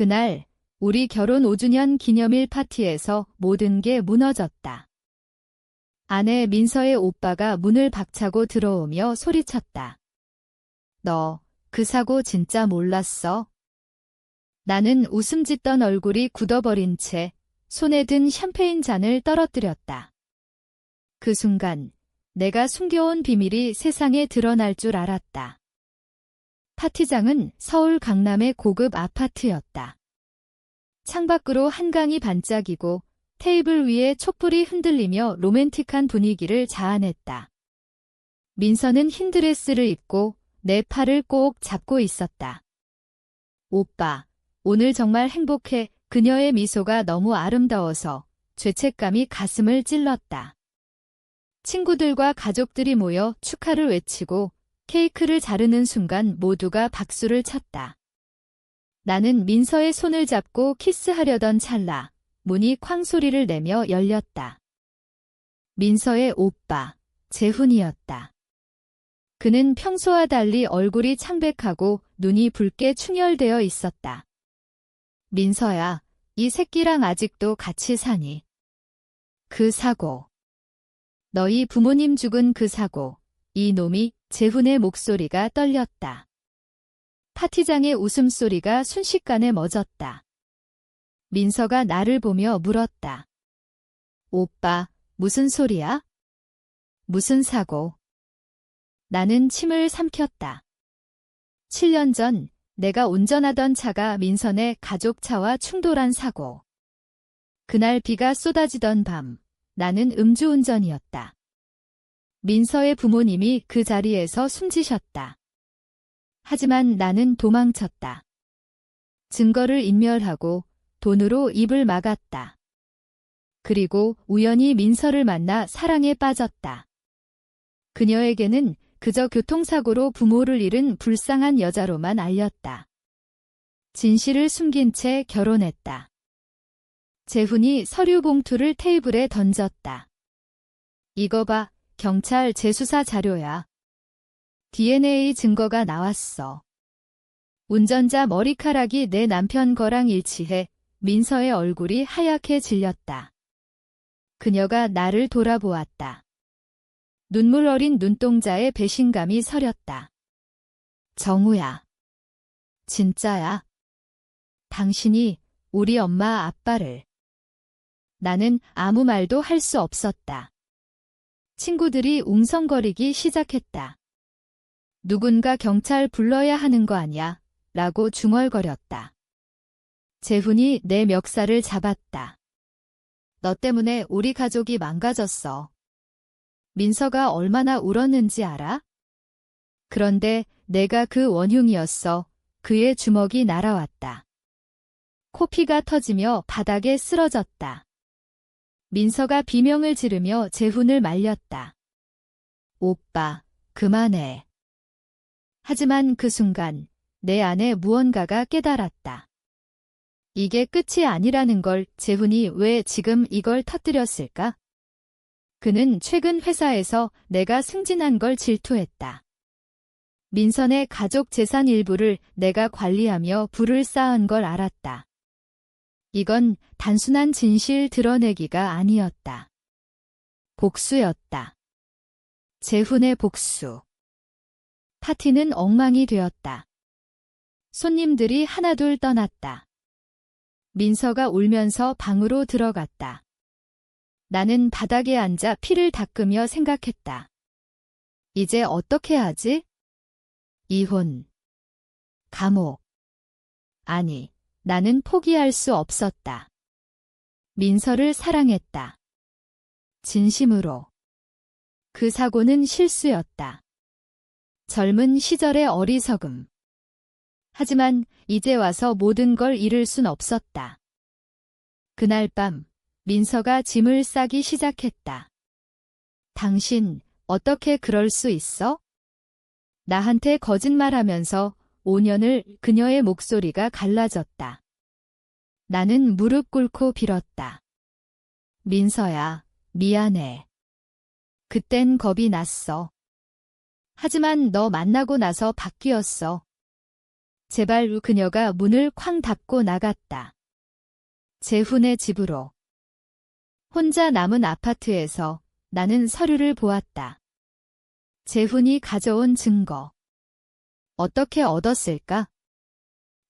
그날 우리 결혼 5주년 기념일 파티에서 모든 게 무너졌다. 아내 민서의 오빠가 문을 박차고 들어오며 소리쳤다. 너, 그 사고 진짜 몰랐어? 나는 웃음 짓던 얼굴이 굳어버린 채 손에 든 샴페인 잔을 떨어뜨렸다. 그 순간 내가 숨겨온 비밀이 세상에 드러날 줄 알았다. 파티장은 서울 강남의 고급 아파트였다. 창밖으로 한강이 반짝이고 테이블 위에 촛불이 흔들리며 로맨틱한 분위기를 자아냈다. 민서는 흰 드레스를 입고 내 팔을 꼭 잡고 있었다. 오빠, 오늘 정말 행복해. 그녀의 미소가 너무 아름다워서 죄책감이 가슴을 찔렀다. 친구들과 가족들이 모여 축하를 외치고 케이크를 자르는 순간 모두가 박수를 쳤다. 나는 민서의 손을 잡고 키스하려던 찰나 문이 쾅 소리를 내며 열렸다. 민서의 오빠, 재훈이었다. 그는 평소와 달리 얼굴이 창백하고 눈이 붉게 충혈되어 있었다. 민서야, 이 새끼랑 아직도 같이 사니? 그 사고. 너희 부모님 죽은 그 사고. 이 놈이 재훈의 목소리가 떨렸다. 파티장의 웃음소리가 순식간에 멎었다. 민서가 나를 보며 물었다. 오빠, 무슨 소리야? 무슨 사고? 나는 침을 삼켰다. 7년 전 내가 운전하던 차가 민선의 가족 차와 충돌한 사고. 그날 비가 쏟아지던 밤, 나는 음주운전이었다. 민서의 부모님이 그 자리에서 숨지셨다. 하지만 나는 도망쳤다. 증거를 인멸하고 돈으로 입을 막았다. 그리고 우연히 민서를 만나 사랑에 빠졌다. 그녀에게는 그저 교통사고로 부모를 잃은 불쌍한 여자로만 알렸다. 진실을 숨긴 채 결혼했다. 재훈이 서류 봉투를 테이블에 던졌다. 이거 봐, 경찰 재수사 자료야. DNA 증거가 나왔어. 운전자 머리카락이 내 남편 거랑 일치해 민서의 얼굴이 하얗게 질렸다. 그녀가 나를 돌아보았다. 눈물 어린 눈동자에 배신감이 서렸다. 정우야. 진짜야. 당신이 우리 엄마 아빠를. 나는 아무 말도 할 수 없었다. 친구들이 웅성거리기 시작했다. 누군가 경찰 불러야 하는 거 아냐? 라고 중얼거렸다. 재훈이 내 멱살을 잡았다. 너 때문에 우리 가족이 망가졌어. 민서가 얼마나 울었는지 알아? 그런데 내가 그 원흉이었어. 그의 주먹이 날아왔다. 코피가 터지며 바닥에 쓰러졌다. 민서가 비명을 지르며 재훈을 말렸다. 오빠, 그만해. 하지만 그 순간 내 안에 무언가가 깨달았다. 이게 끝이 아니라는 걸 재훈이 왜 지금 이걸 터뜨렸을까? 그는 최근 회사에서 내가 승진한 걸 질투했다. 민선의 가족 재산 일부를 내가 관리하며 부를 쌓은 걸 알았다. 이건 단순한 진실 드러내기가 아니었다. 복수였다. 재훈의 복수. 파티는 엉망이 되었다. 손님들이 하나둘 떠났다. 민서가 울면서 방으로 들어갔다. 나는 바닥에 앉아 피를 닦으며 생각했다. 이제 어떻게 하지? 이혼. 감옥. 아니, 나는 포기할 수 없었다. 민서를 사랑했다. 진심으로. 그 사고는 실수였다. 젊은 시절의 어리석음. 하지만 이제 와서 모든 걸 잃을 순 없었다. 그날 밤 민서가 짐을 싸기 시작했다. 당신 어떻게 그럴 수 있어? 나한테 거짓말하면서 5년을 그녀의 목소리가 갈라졌다. 나는 무릎 꿇고 빌었다. 민서야, 미안해. 그땐 겁이 났어. 하지만 너 만나고 나서 바뀌었어. 제발 후 그녀가 문을 쾅 닫고 나갔다. 재훈의 집으로. 혼자 남은 아파트에서 나는 서류를 보았다. 재훈이 가져온 증거. 어떻게 얻었을까?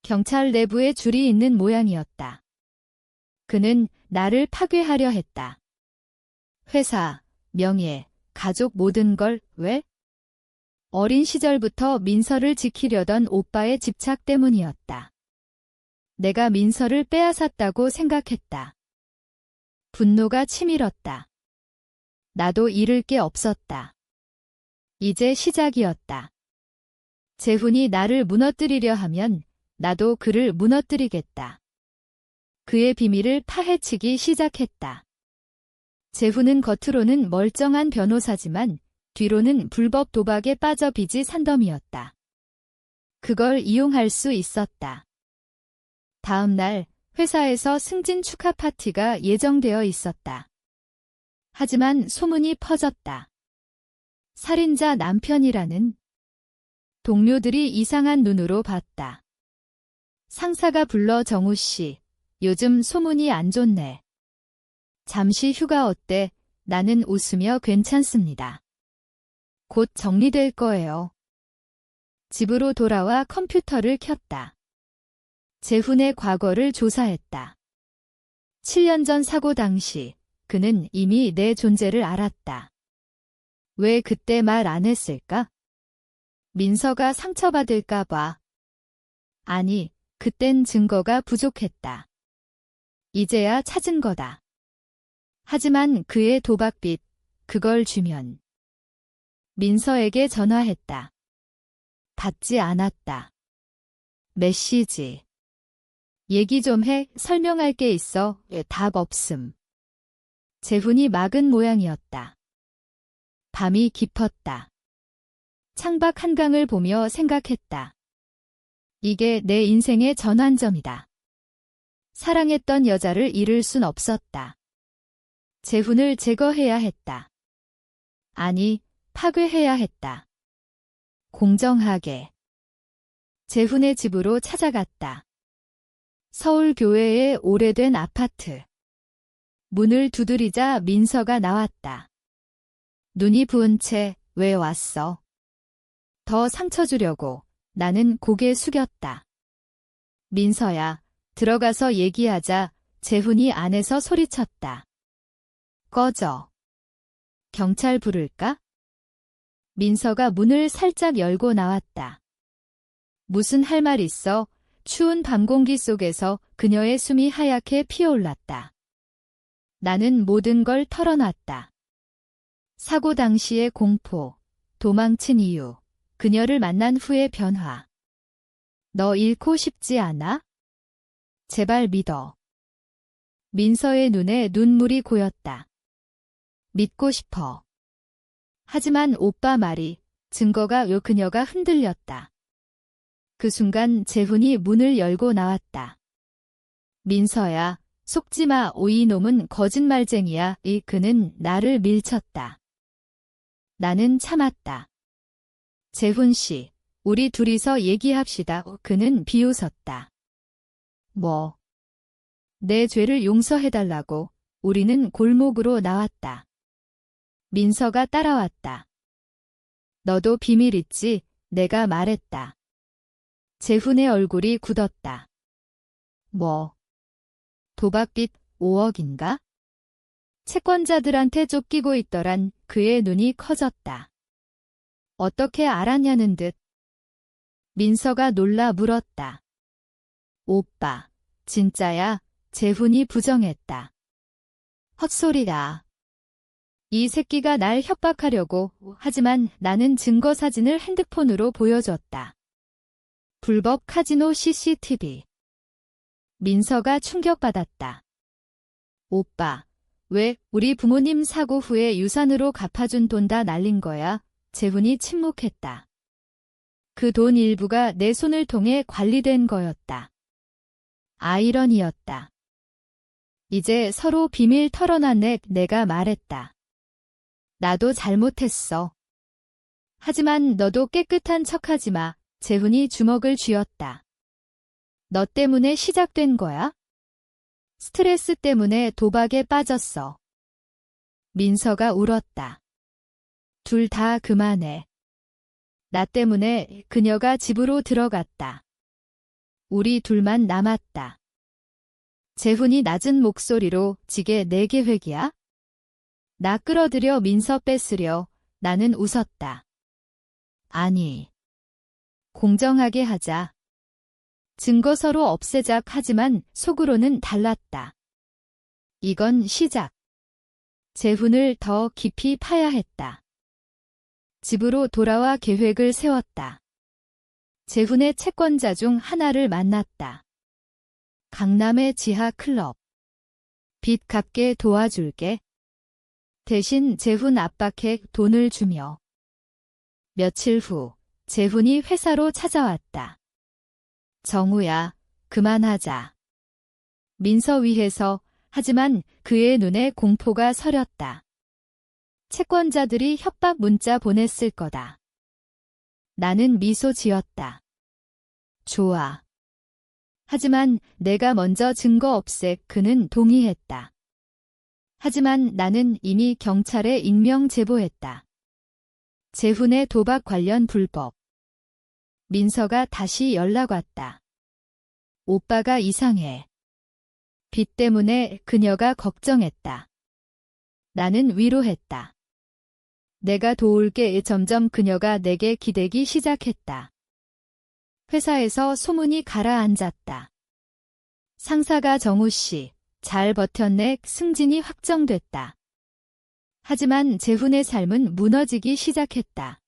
경찰 내부에 줄이 있는 모양이었다. 그는 나를 파괴하려 했다. 회사, 명예, 가족 모든 걸 왜? 어린 시절부터 민서를 지키려던 오빠의 집착 때문이었다. 내가 민서를 빼앗았다고 생각했다. 분노가 치밀었다. 나도 잃을 게 없었다. 이제 시작이었다. 재훈이 나를 무너뜨리려 하면 나도 그를 무너뜨리겠다. 그의 비밀을 파헤치기 시작했다. 재훈은 겉으로는 멀쩡한 변호사지만 뒤로는 불법 도박에 빠져 빚이 산더미였다. 그걸 이용할 수 있었다. 다음 날 회사에서 승진 축하 파티가 예정되어 있었다. 하지만 소문이 퍼졌다. 살인자 남편이라는 동료들이 이상한 눈으로 봤다. 상사가 불러 정우 씨, 요즘 소문이 안 좋네. 잠시 휴가 어때? 나는 웃으며 괜찮습니다. 곧 정리될 거예요. 집으로 돌아와 컴퓨터를 켰다. 재훈의 과거를 조사했다. 7년 전 사고 당시 그는 이미 내 존재를 알았다. 왜 그때 말 안 했을까? 민서가 상처받을까봐. 아니, 그땐 증거가 부족했다. 이제야 찾은 거다. 하지만 그의 도박빚, 그걸 주면. 민서에게 전화했다. 받지 않았다. 메시지. 얘기 좀 해, 설명할 게 있어, 답 없음. 재훈이 막은 모양이었다. 밤이 깊었다. 창밖 한강을 보며 생각했다. 이게 내 인생의 전환점이다. 사랑했던 여자를 잃을 순 없었다. 재훈을 제거해야 했다. 아니, 파괴해야 했다. 공정하게. 재훈의 집으로 찾아갔다. 서울 교회의 오래된 아파트. 문을 두드리자 민서가 나왔다. 눈이 부은 채 왜 왔어? 더 상처 주려고 나는 고개 숙였다. 민서야, 들어가서 얘기하자 재훈이 안에서 소리쳤다. 꺼져. 경찰 부를까? 민서가 문을 살짝 열고 나왔다. 무슨 할 말 있어? 추운 밤 공기 속에서 그녀의 숨이 하얗게 피어올랐다. 나는 모든 걸 털어놨다. 사고 당시의 공포, 도망친 이유, 그녀를 만난 후의 변화. 너 잃고 싶지 않아? 제발 믿어. 민서의 눈에 눈물이 고였다. 믿고 싶어. 하지만 오빠 말이 증거가 요 그녀가 흔들렸다. 그 순간 재훈이 문을 열고 나왔다. 민서야, 속지마 오이놈은 거짓말쟁이야. 이 그는 나를 밀쳤다. 나는 참았다. 재훈 씨, 우리 둘이서 얘기합시다. 그는 비웃었다. 뭐? 내 죄를 용서해달라고 우리는 골목으로 나왔다. 민서가 따라왔다. 너도 비밀 있지? 내가 말했다. 재훈의 얼굴이 굳었다. 뭐? 도박빚 5억인가? 채권자들한테 쫓기고 있더란 그의 눈이 커졌다. 어떻게 알았냐는 듯. 민서가 놀라 물었다. 오빠, 진짜야? 재훈이 부정했다. 헛소리다. 이 새끼가 날 협박하려고 하지만 나는 증거 사진을 핸드폰으로 보여줬다. 불법 카지노 CCTV. 민서가 충격받았다. 오빠, 왜 우리 부모님 사고 후에 유산으로 갚아준 돈 다 날린 거야? 재훈이 침묵했다. 그 돈 일부가 내 손을 통해 관리된 거였다. 아이러니였다. 이제 서로 비밀 털어놨네 내가 말했다. 나도 잘못했어. 하지만 너도 깨끗한 척하지 마. 재훈이 주먹을 쥐었다. 너 때문에 시작된 거야? 스트레스 때문에 도박에 빠졌어. 민서가 울었다. 둘 다 그만해. 나 때문에 그녀가 집으로 들어갔다. 우리 둘만 남았다. 재훈이 낮은 목소리로 지게 내 계획이야? 나 끌어들여 민서 뺏으려 나는 웃었다. 아니. 공정하게 하자. 증거 서로 없애자 하지만 속으로는 달랐다. 이건 시작. 재훈을 더 깊이 파야 했다. 집으로 돌아와 계획을 세웠다. 재훈의 채권자 중 하나를 만났다. 강남의 지하 클럽. 빚 갚게 도와줄게. 대신 재훈 압박해 돈을 주며. 며칠 후 재훈이 회사로 찾아왔다. 정우야, 그만하자. 민서 위해서 하지만 그의 눈에 공포가 서렸다. 채권자들이 협박 문자 보냈을 거다. 나는 미소 지었다. 좋아. 하지만 내가 먼저 증거 없애 그는 동의했다. 하지만 나는 이미 경찰에 익명 제보했다. 재훈의 도박 관련 불법. 민서가 다시 연락 왔다. 오빠가 이상해. 빚 때문에 그녀가 걱정했다. 나는 위로했다. 내가 도울게 점점 그녀가 내게 기대기 시작했다. 회사에서 소문이 가라앉았다. 상사가 정우 씨, 잘 버텼네 승진이 확정됐다. 하지만 재훈의 삶은 무너지기 시작했다.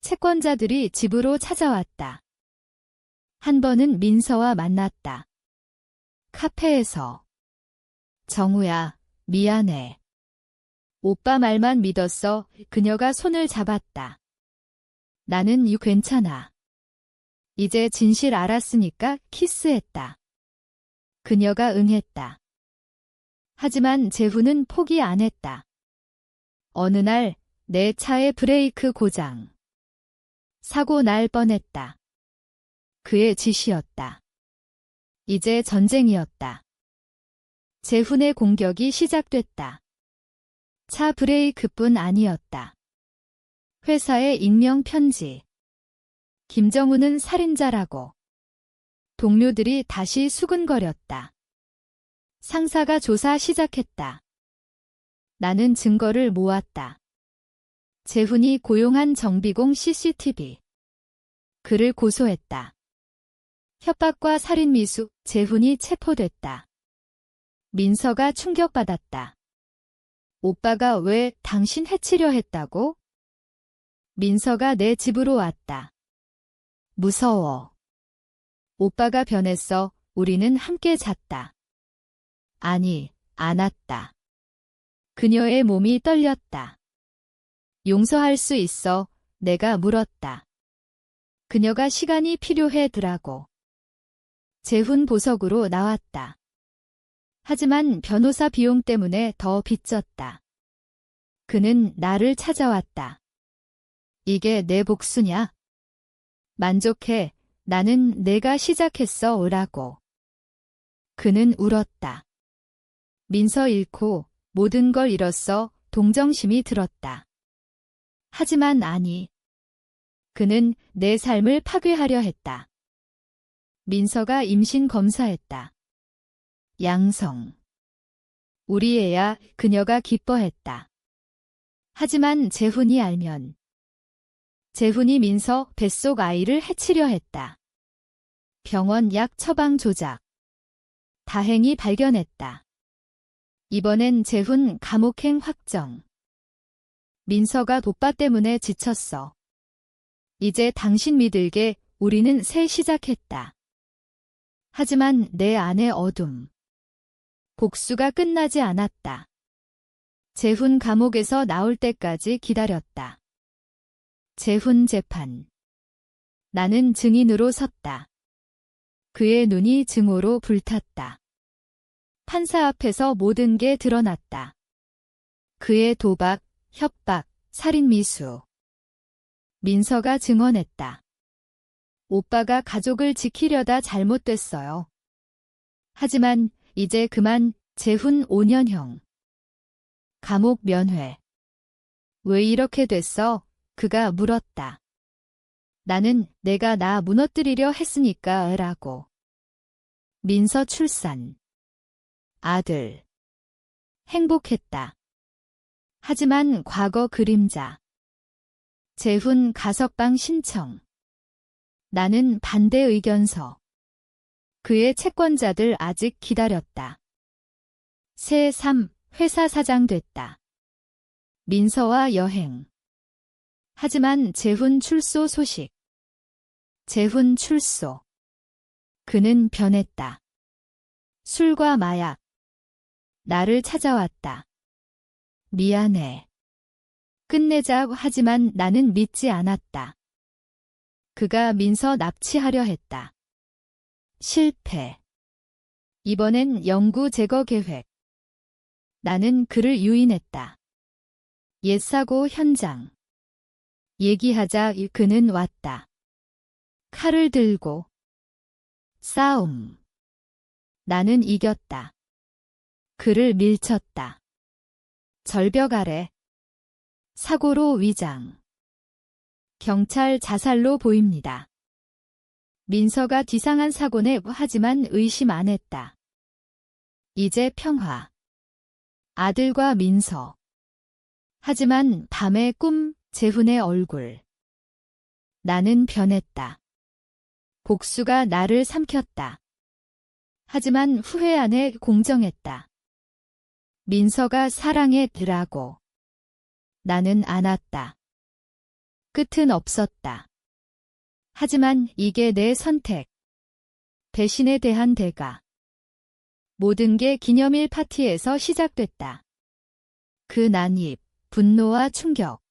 채권자들이 집으로 찾아왔다. 한 번은 민서와 만났다. 카페에서. 정우야, 미안해. 오빠 말만 믿었어. 그녀가 손을 잡았다. 나는 이 괜찮아. 이제 진실 알았으니까 키스했다. 그녀가 응했다. 하지만 재훈은 포기 안 했다. 어느 날 내 차의 브레이크 고장. 사고 날 뻔했다. 그의 지시였다. 이제 전쟁이었다. 재훈의 공격이 시작됐다. 차 브레이크뿐 아니었다. 회사의 익명 편지. 김정우는 살인자라고. 동료들이 다시 수근거렸다. 상사가 조사 시작했다. 나는 증거를 모았다. 재훈이 고용한 정비공 CCTV. 그를 고소했다. 협박과 살인 미수, 재훈이 체포됐다. 민서가 충격받았다. 오빠가 왜 당신 해치려 했다고? 민서가 내 집으로 왔다. 무서워. 오빠가 변했어. 우리는 함께 잤다. 아니, 안았다. 그녀의 몸이 떨렸다. 용서할 수 있어. 내가 물었다. 그녀가 시간이 필요해더라고. 재훈 보석으로 나왔다. 하지만 변호사 비용 때문에 더 빚졌다. 그는 나를 찾아왔다. 이게 내 복수냐? 만족해. 나는 내가 시작했어 오라고. 그는 울었다. 민서 잃고 모든 걸 잃었어 동정심이 들었다. 하지만 아니. 그는 내 삶을 파괴하려 했다. 민서가 임신 검사했다. 양성. 우리 애야 그녀가 기뻐했다. 하지만 재훈이 알면 재훈이 민서 뱃속 아이를 해치려 했다. 병원 약 처방 조작. 다행히 발견했다. 이번엔 재훈 감옥행 확정. 민서가 도빠 때문에 지쳤어. 이제 당신 믿을게 우리는 새 시작했다. 하지만 내 안의 어둠. 복수가 끝나지 않았다. 재훈 감옥에서 나올 때까지 기다렸다. 재훈 재판. 나는 증인으로 섰다. 그의 눈이 증오로 불탔다. 판사 앞에서 모든 게 드러났다. 그의 도박, 협박, 살인 미수. 민서가 증언했다. 오빠가 가족을 지키려다 잘못됐어요. 하지만 이제 그만 재훈 5년형. 감옥 면회. 왜 이렇게 됐어? 그가 물었다. 나는 내가 나 무너뜨리려 했으니까 라고. 민서 출산. 아들. 행복했다. 하지만 과거 그림자. 재훈 가석방 신청. 나는 반대 의견서. 그의 채권자들 아직 기다렸다. 새 3. 회사 사장 됐다. 민서와 여행. 하지만 재훈 출소 소식. 재훈 출소. 그는 변했다. 술과 마약. 나를 찾아왔다. 미안해. 끝내자 하지만 나는 믿지 않았다. 그가 민서 납치하려 했다. 실패. 이번엔 영구 제거 계획. 나는 그를 유인했다. 옛사고 현장. 얘기하자 이 그는 왔다. 칼을 들고. 싸움. 나는 이겼다. 그를 밀쳤다. 절벽 아래. 사고로 위장. 경찰 자살로 보입니다. 민서가 뒤상한 사고네 하지만 의심 안 했다. 이제 평화. 아들과 민서. 하지만 밤의 꿈, 재훈의 얼굴. 나는 변했다. 복수가 나를 삼켰다. 하지만 후회 안에 공정했다. 민서가 사랑에 드라고. 나는 안았다. 끝은 없었다. 하지만 이게 내 선택. 배신에 대한 대가. 모든 게 기념일 파티에서 시작됐다. 그 난입, 분노와 충격.